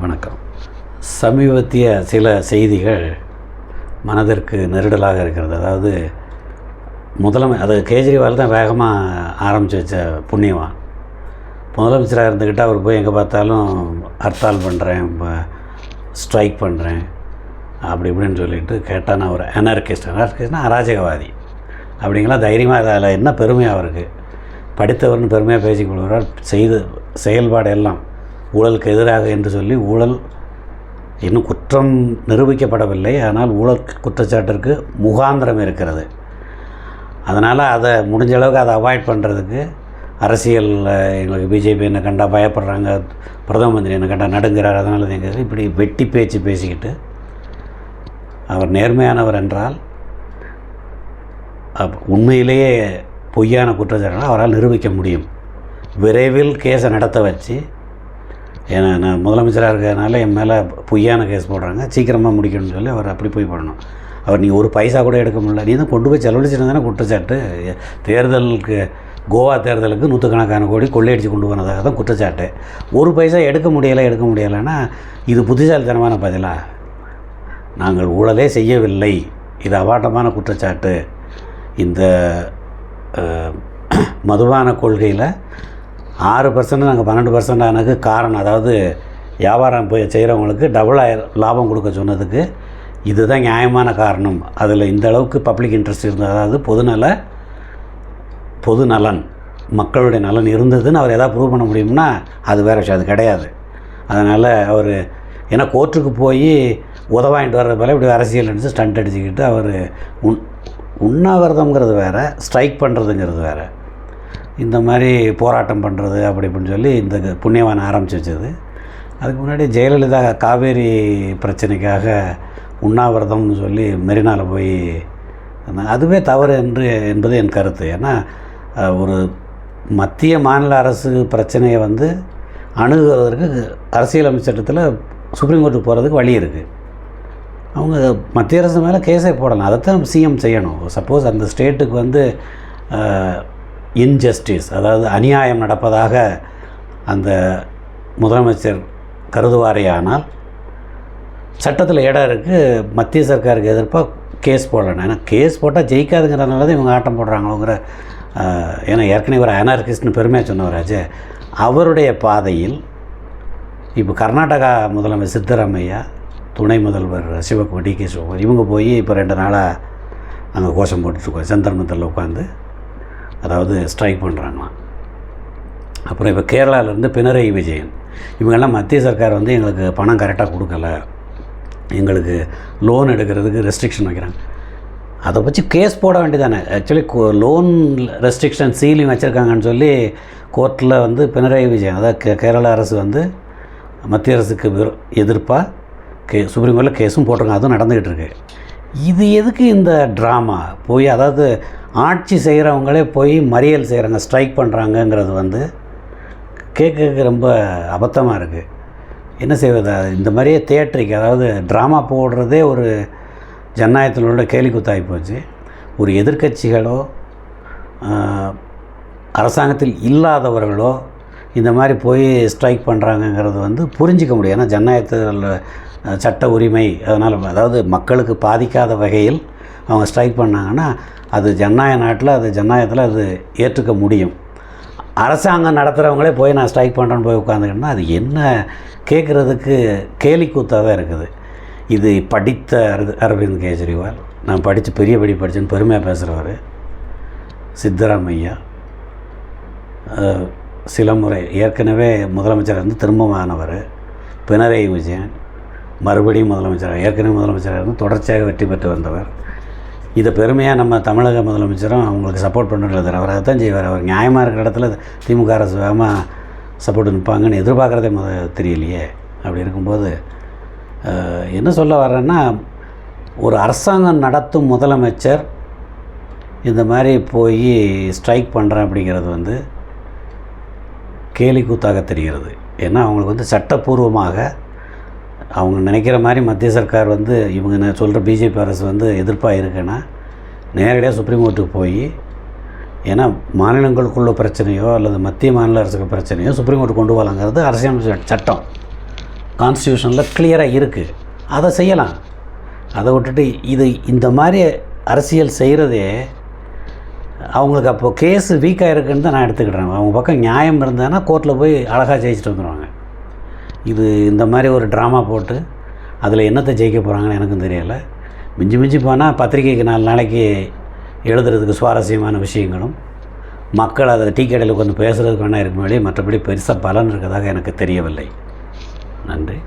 வணக்கம். சமீபத்திய சில செய்திகள் மனதிற்கு நெருடலாக இருக்கிறது. அதாவது முதலமை அது கேஜ்ரிவால் தான் வேகமாக ஆரம்பித்து வச்ச புண்ணியவான். முதலமைச்சராக இருந்துக்கிட்டு அவர் போய் எங்கே பார்த்தாலும் ஹர்த்தால் பண்ணுறேன் ஸ்ட்ரைக் பண்ணுறேன் அப்படி இப்படின்னு சொல்லிட்டு கேட்டால் நான் ஒரு அனார்கிஸ்ட் அனார்கிஸ்ட்னா அராஜகவாதி. அப்படிங்களா? தைரியமாக அதில் என்ன பெருமையாக அவருக்கு. படித்தவர்னு பெருமையாக பேசிக் கொள்கிறார். செய்து செயல்பாடு எல்லாம். ஊழலுக்கு எதிராக என்று சொல்லி ஊழல் இன்னும் குற்றம் நிரூபிக்கப்படவில்லை. ஆனால் ஊழல் குற்றச்சாட்டிற்கு முகாந்திரம் இருக்கிறது. அதனால் அதை முடிஞ்ச அளவுக்கு அதை அவாய்ட் பண்ணுறதுக்கு அரசியலில் எங்களுக்கு பிஜேபி என்ன கண்டா பயப்படுறாங்க பிரதம மந்திரி என்ன கண்டா நடுங்கிறார் அதனால எங்கள் இப்படி வெட்டி பேச்சு பேசிக்கிட்டு அவர் நேர்மையானவர் என்றால் அப் உண்மையிலேயே பொய்யான குற்றச்சாட்டுகளை அவரால் நிரூபிக்க முடியும். விரைவில் கேஸை நடத்த வச்சு ஏன்னா நான் முதலமைச்சராக இருக்கிறதுனால என் மேலே பொய்யான கேஸ் போடுறாங்க. சீக்கிரமாக முடிக்கணும்னு சொல்லி அவர் அப்படி போய் பண்ணணும் அவர் நீ ஒரு பைசா கூட எடுக்க முடியல. நீ தான் கொண்டு போய் செலவழிச்சிருந்தானே குற்றச்சாட்டு. தேர்தலுக்கு கோவா தேர்தலுக்கு நூற்றுக்கணக்கான கோடி கொள்ளையடிச்சு கொண்டு போனதாக தான் குற்றச்சாட்டு. ஒரு பைசா எடுக்க முடியலை எடுக்க முடியலைன்னா இது புத்திசாலித்தனமான பதிலா? நாங்கள் ஊழலே செய்யவில்லை. இது அவாட்டமான குற்றச்சாட்டு. இந்த மதுபான கொள்கையில் ஆறு பர்சன்ட் நாங்கள் பன்னெண்டு பர்சன்ட் ஆனதுக்கு காரணம் அதாவது வியாபாரம் போய் செய்கிறவங்களுக்கு டபுள் லாபம் கொடுக்க சொன்னதுக்கு இதுதான் நியாயமான காரணம். அதில் இந்த அளவுக்கு பப்ளிக் இன்ட்ரெஸ்ட் இருந்தது. அதாவது பொதுநல பொது நலன் மக்களுடைய நலன் இருந்ததுன்னு அவர் எதாவது ப்ரூவ் பண்ண முடியும்னா அது வேறு விஷயம் அது கிடையாது. அதனால் அவர் ஏன்னா கோர்ட்டுக்கு போய் உதவாங்கிட்டு வர்றது போல இப்படி அரசியல் நினச்சி ஸ்டண்ட் அடிச்சுக்கிட்டு அவர் உண் உண்ணாவிரதம்ங்கிறது வேறு ஸ்ட்ரைக் பண்ணுறதுங்கிறது வேறு. இந்த மாதிரி போராட்டம் பண்ணுறது அப்படி இப்படின்னு சொல்லி இந்த புண்ணியவான் ஆரம்பித்து வச்சது. அதுக்கு முன்னாடி ஜெயலலிதா காவேரி பிரச்சனைக்காக உண்ணாவிரதம்னு சொல்லி மெரினாவில் போய் அதுவே தவறு என்று என்பது என் கருத்து. ஏன்னா ஒரு மத்திய மாநில அரசு பிரச்சனையை வந்து அணுகுவதற்கு அரசியலமைப்பு சட்டத்தில் சுப்ரீம் கோர்ட்டுக்கு போகிறதுக்கு வழி இருக்குது அவங்க மத்திய அரசு மேலே கேஸே போடலாம். அதைத்தான் சிஎம் செய்யணும். சப்போஸ் அந்த ஸ்டேட்டுக்கு வந்து இன்ஜஸ்டிஸ் அதாவது அநியாயம் நடப்பதாக அந்த முதலமைச்சர் கருதுவாரேயானால் சட்டத்தில் இடம் இருக்குது மத்திய சர்க்காருக்கு எதிர்ப்பாக கேஸ் போடலாம் ஏன்னா கேஸ் போட்டால் ஜெயிக்காதுங்கிறனால தான் இவங்க ஆட்டம் போடுறாங்களோங்கிற ஏன்னா ஏற்கனவே ஒரு அனார்கிஸ்ட்னு பெருமையாக சொன்னவராச்சே அவருடைய பாதையில் இப்போ கர்நாடகா முதலமைச்சர் சித்தராமையா துணை முதல்வர் சிவகுமார் டி கே சிவகுமார் இவங்க போய் இப்போ ரெண்டு நாளாக அங்கே கோஷம் போட்டுருக்கோம் சந்திரமத்தில் உட்காந்து அதாவது ஸ்ட்ரைக் பண்ணுறாங்களாம் அப்புறம் இப்போ கேரளாவிலேருந்து பினராயி விஜயன். இவங்கெல்லாம் மத்திய சர்க்கார் வந்து எங்களுக்கு பணம் கரெக்டாக கொடுக்கல. எங்களுக்கு லோன் எடுக்கிறதுக்கு ரெஸ்ட்ரிக்ஷன் வைக்கிறாங்க. அதை பற்றி கேஸ் போட வேண்டியதானே ஆக்சுவலி லோன் ரெஸ்ட்ரிக்ஷன் சீலிங் வச்சுருக்காங்கன்னு சொல்லி கோர்ட்டில் வந்து பினராயி விஜயன் அதாவது கே- கேரளா அரசு வந்து மத்திய அரசுக்கு எதிர்ப்பாக கே சுப்ரீம் கோர்ட்டில் கேஸும் போட்டிருக்காங்க. அதுவும் நடந்துக்கிட்டு இருக்கு. இது எதுக்கு இந்த ட்ராமா போய் அதாவது ஆட்சி செய்கிறவங்களே போய் மறியல் செய்கிறாங்க ஸ்ட்ரைக் பண்ணுறாங்கங்கிறது வந்து கேட்க ரொம்ப அபத்தமாக இருக்குது என்ன செய்வது? இந்த மாதிரியே தேட்டருக்கு அதாவது ட்ராமா போடுறதே ஒரு ஜனநாயகத்தில் கேலி கேலிக்குத்தாகி போச்சு. ஒரு எதிர்க்கட்சிகளோ அரசாங்கத்தில் இல்லாதவர்களோ இந்த மாதிரி போய் ஸ்ட்ரைக் பண்ணுறாங்கங்கிறது வந்து புரிஞ்சிக்க முடியும். ஏன்னா ஜனநாயகத்தில் சட்ட உரிமை அதனால் அதாவது மக்களுக்கு பாதிக்காத வகையில் அவங்க ஸ்ட்ரைக் பண்ணாங்கன்னா அது ஜனநாயக நாட்டில் அது ஜனநாயகத்தில் அது ஏற்றுக்க முடியும். அரசாங்கம் நடத்துகிறவங்களே போய் நான் ஸ்ட்ரைக் பண்ணுறேன்னு போய் உட்காந்துக்கிட்டேன்னா அது என்ன கேட்குறதுக்கு கேலி கூத்தாக தான் இருக்குது. இது படித்த அரது- அரவிந்த் கெஜ்ரிவால் நான் படித்து பெரிய படி படித்தேன்னு பெருமையாக பேசுகிறவர் சித்தராமையா சில முறை ஏற்கனவே முதலமைச்சர் வந்து திரும்பமானவர் பினராயி விஜயன் மறுபடியும் முதலமைச்சராக ஏற்கனவே முதலமைச்சராக இருந்து தொடர்ச்சியாக வெற்றி பெற்று வந்தவர். இதை பெருமையாக நம்ம தமிழக முதலமைச்சரும் அவங்களுக்கு சப்போர்ட் பண்ணுறது அவராக தான் செய்வார். அவர் நியாயமாக இருக்கிற இடத்துல திமுக அரசு வேகமாக சப்போர்ட் நிற்பாங்கன்னு எதிர்பார்க்குறதே முத தெரியலையே. அப்படி இருக்கும்போது என்ன சொல்ல வர்றேன்னா ஒரு அரசாங்கம் நடத்தும் முதலமைச்சர் இந்த மாதிரி போய் ஸ்ட்ரைக் பண்ணுறேன் அப்படிங்கிறது வந்து கேலி கூத்தாக தெரிகிறது. ஏன்னா அவங்களுக்கு வந்து சட்டப்பூர்வமாக அவங்க நினைக்கிற மாதிரி மத்திய சர்க்கார் வந்து இவங்க நான் சொல்கிற பிஜேபி அரசு வந்து எதிர்ப்பாக இருக்குன்னா நேரடியாக சுப்ரீம் கோர்ட்டுக்கு போய் ஏன்னா மாநிலங்களுக்குள்ள பிரச்சனையோ அல்லது மத்திய மாநில அரசுக்கு பிரச்சனையோ சுப்ரீம் கோர்ட் கொண்டு போகலாங்கிறது அரசியல் சட்டம். கான்ஸ்டியூஷனில் கிளியராக இருக்குது அதை செய்யலாம். அதை விட்டுட்டு இது இந்த மாதிரி அரசியல் செய்கிறதே அவங்களுக்கு அப்போ கேஸ் வீக்காக இருக்குன்னு தான் நான் எடுத்துக்கிட்டேன். அவங்க பக்கம் நியாயம் இருந்ததுன்னா கோர்ட்டில் போய் அழகாக ஜெயிச்சுட்டு வந்துடுவாங்க இது இந்த மாதிரி ஒரு ட்ராமா போட்டு அதில் என்னத்தை ஜெயிக்க போகிறாங்கன்னு எனக்கும் தெரியலை. மிஞ்சி மிஞ்சி போனால் பத்திரிக்கைக்கு நாலு நாளைக்கு எழுதுறதுக்கு சுவாரஸ்யமான விஷயங்களும் மக்கள் அதை டீ கடையில் உட்காந்து பேசுகிறதுக்கு வேணா இருக்கும் வழி மற்றபடி பெருசாக பலன் இருக்கிறதாக எனக்கு தெரியவில்லை. நன்றி.